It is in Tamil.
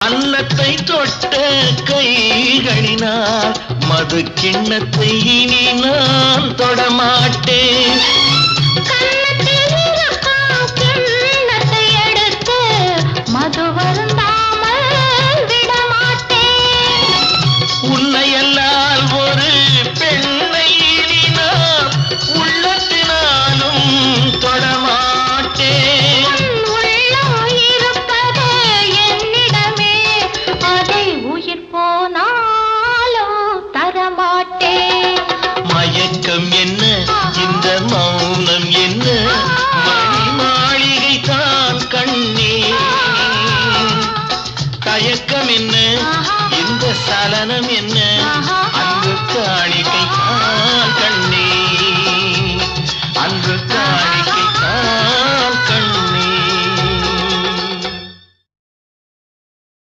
அன்னத்தை தொட்ட கைகளினால் மது கிண்ணத்தை இனி நான் தொடமாட்டேன் ஆட்டம் என்ன? இந்த சலனம் என்ன?